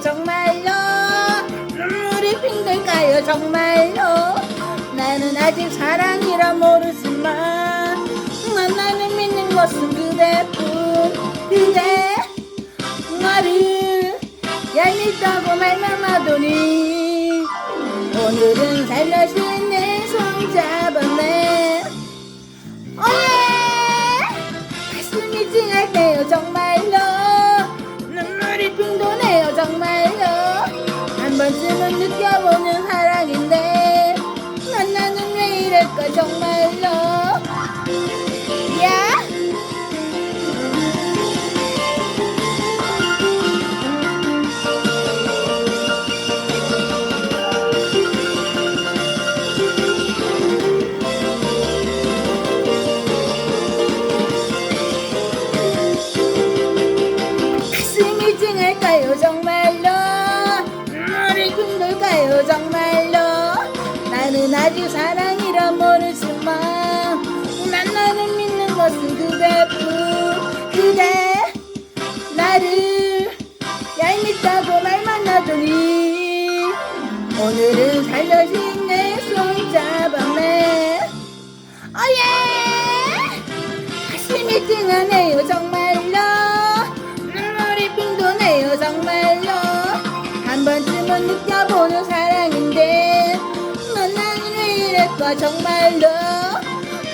정말로? 눈물이 핑글 가요 정말로? 나는 아직 사랑이라 모르지만 난 나는 믿는 것은 그대뿐인데 나를 얄밉다고 말만 하더니 오늘은 살려준 내손 잡았네. 오예! 가슴이 찡할 때요 정말. 한 번쯤은 느껴보는 사랑인데 난 나는 왜 이럴까 정말로? 야! 가슴이 찡할까요 눈물이 정말로 나는 아직 사랑이라 모르지만. 난 나를 믿는 것은 그대뿐. 그대 나를 얄밉다고 말만 하더니 오늘은 살려진 내 손 잡았네 어예! 가슴이 찡하네요 정말로. 눈물이 핑 도네요 정말로. 한 번쯤은 느껴보는 사랑 이럴까 정말로?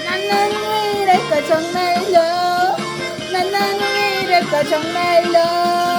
난 나는 왜 이럴까 정말로? 난 나는 왜 이럴까 정말로